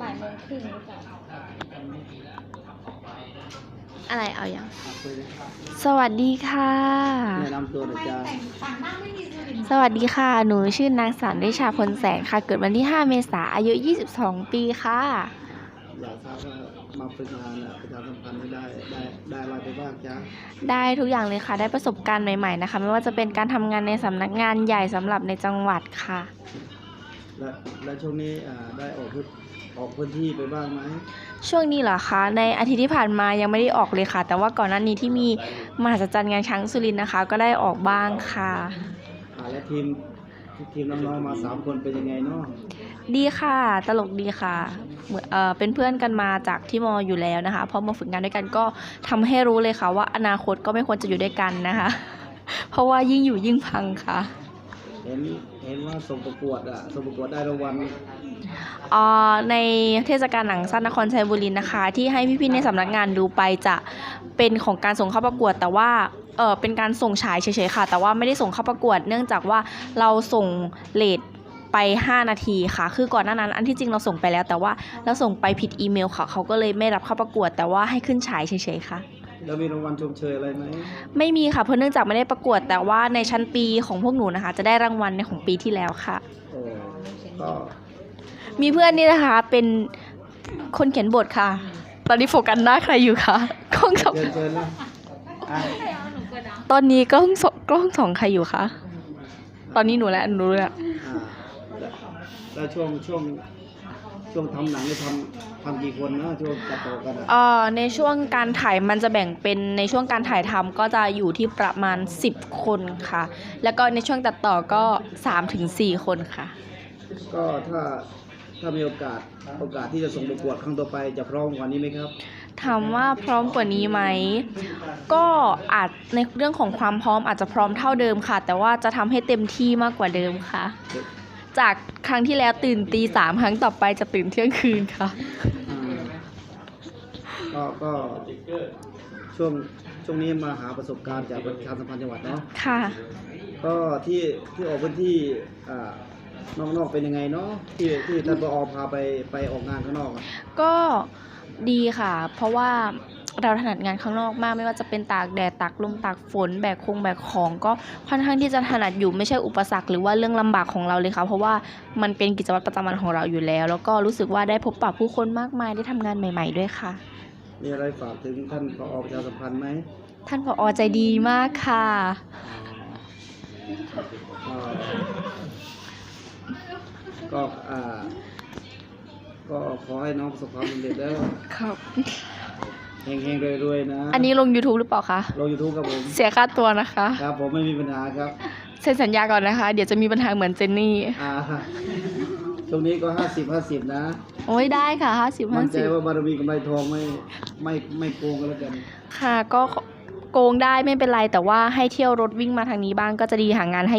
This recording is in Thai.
บ่ายโมงครึ่งหรือเปล่าอะไรเอาอย่างอะคุยเลยสวัสดีค่ะ แนะนำตัวหน่อยจ้าสวัสดีค่ะ หนูชื่อนางสาวริชาพลแสงค่ะ เกิดวันที่ 5 เมษายนอายุ 22 ปีค่ะ อยากทราบว่ามาฝึกงานอะประชาสัมพันธ์ไม่ได้ได้ได้อะไรไปบ้างจ้าได้ทุกอย่างเลยค่ะ ได้ประสบการณ์ใหม่ๆนะคะ ไม่ว่าจะเป็นการทำงานในสำนักงานใหญ่สำหรับในจังหวัดค่ะ และและช่วงนี้อ่าได้ออกพื้นออกพื้นที่ไปบ้างไหมช่วงนี้เหรอคะ ในอาทิตย์ที่ผ่านมายังไม่ได้ออกเลยค่ะ แต่ว่าก่อนหน้านี้ที่มีมหัศจรรย์งานช้างสุรินทร์นะคะ ก็ได้ออกบ้างค่ะ อ่าและทีมทีมน้องๆมาสามคนเป็นยังไงเนาะดีค่ะ ตลกดีค่ะเหมือนเออเป็นเพื่อนกันมาจากที่มออยู่แล้วนะคะพอมาฝึกงานด้วยกันก็ทำให้รู้เลยค่ะ ว่าอนาคตก็ไม่ควรจะอยู่ด้วยกันนะคะ เพราะว่ายิ่งอยู่ยิ่งพังค่ะเห็นเห็นว่าส่งประกวดอะส่งประกวดได้รางวัลเอ่อในเทศกาลหนังสั้นนครชัยบุรีนะคะ ที่ให้พี่ๆในสำนักงานดูไปจะเป็นของการส่งเข้าประกวด แต่ว่าเออเป็นการส่งฉายเฉยๆค่ะ แต่ว่าไม่ได้ส่งเข้าประกวด เนื่องจากว่าเราส่งเลทไป 5 นาทีค่ะ คือก่อนหน้านั้นอันที่จริงเราส่งไปแล้ว แต่ว่าเราส่งไปผิดอีเมลค่ะเขาก็เลยไม่รับเข้าประกวด แต่ว่าให้ขึ้นฉายเฉยๆค่ะ แล้วมีรางวัลชมเชยอะไรไหมไม่มีค่ะเพราะเนื่องจากไม่ได้ประกวดแต่ว่าในชั้นปีของพวกหนูนะคะ จะได้รางวัลในของปีที่แล้วค่ะ โอ้ก็มีเพื่อนนี่นะคะ เป็นคนเขียนบทค่ะ ตอนนี้โฟกัสหน้าใครอยู่คะกล้องสองเชิญเชิญนะอะตอนนี้กล้องสองกล้องสองใครอยู่คะตอนนี้หนูแล้วหนูแล้วอ่าแล้วแล้วช่วงช่วง ช่วงทำหนังนี่ทำทำกี่คนนะช่วงตัดต่อกันอะเอ่อในช่วงการถ่ายมันจะแบ่งเป็นในช่วงการถ่ายทำก็จะอยู่ที่ประมาณ 10 คนค่ะ แล้วก็ในช่วงตัดต่อก็3ถึง4คนค่ะ ก็ถ้าถ้ามีโอกาสโอกาสที่จะส่งประกวดครั้งต่อไปจะพร้อมกว่านี้ไหมครับ ถามว่าพร้อมกว่านี้ไหม ก็อาจในเรื่องของความพร้อมอาจจะพร้อมเท่าเดิมค่ะ แต่ว่าจะทำให้เต็มที่มากกว่าเดิมค่ะ จากครั้งที่แล้วตื่นตีสามครั้งต่อไปจะตื่นเที่ยงคืนค่ะอ่าก็ก็ช่วงช่วงนี้มาหาประสบการณ์จากประชาสัมพันธ์จังหวัดเนาะค่ะ ก็ที่ที่ออกพื้นที่อ่านอกๆเป็นยังไงเนาะที่ที่ท่านปอพาไปไปออกงานข้างนอกอะ ก็ดีค่ะ เพราะว่า เราถนัดงานข้างนอกมาก ไม่ว่าจะเป็นตากแดดตากลมตากฝนแบกคงแบกของก็ค่อนข้างที่จะถนัดอยู่ไม่ใช่อุปสรรคหรือว่าเรื่องลำบากของเราเลยค่ะเพราะว่ามันเป็นกิจวัตรประจำวันของเราอยู่แล้ว แล้วก็รู้สึกว่าได้พบปะผู้คนมากมายได้ทำงานใหม่ ๆ ด้วยค่ะ มีอะไรฝากถึงท่านปอประชาสัมพันธ์ไหมท่านผอใจดีมากค่ะอ่าก็อ่าก็ขอให้น้องประสบความสำเร็จแล้วครับ เฮงๆรวยๆนะ อันนี้ลง YouTube หรือเปล่าคะ ลงยูทูบครับผม เสียค่าตัวนะคะ ครับผมไม่มีปัญหาครับ เซ็นสัญญาก่อนนะคะ เดี๋ยวจะมีปัญหาเหมือนเจนนี่ อ่าช่วงนี้ก็ห้าสิบห้าสิบนะ โอ้ยได้ค่ะห้าสิบมั่ห้านใจสิบว่าบารมีกำไรทองไม่ไม่ไม่โกงกันแล้วกันค่ะ ก็โกงได้ไม่เป็นไรแต่ว่าให้เที่ยวรถวิ่งมาทางนี้บ้างก็จะดีหางานให้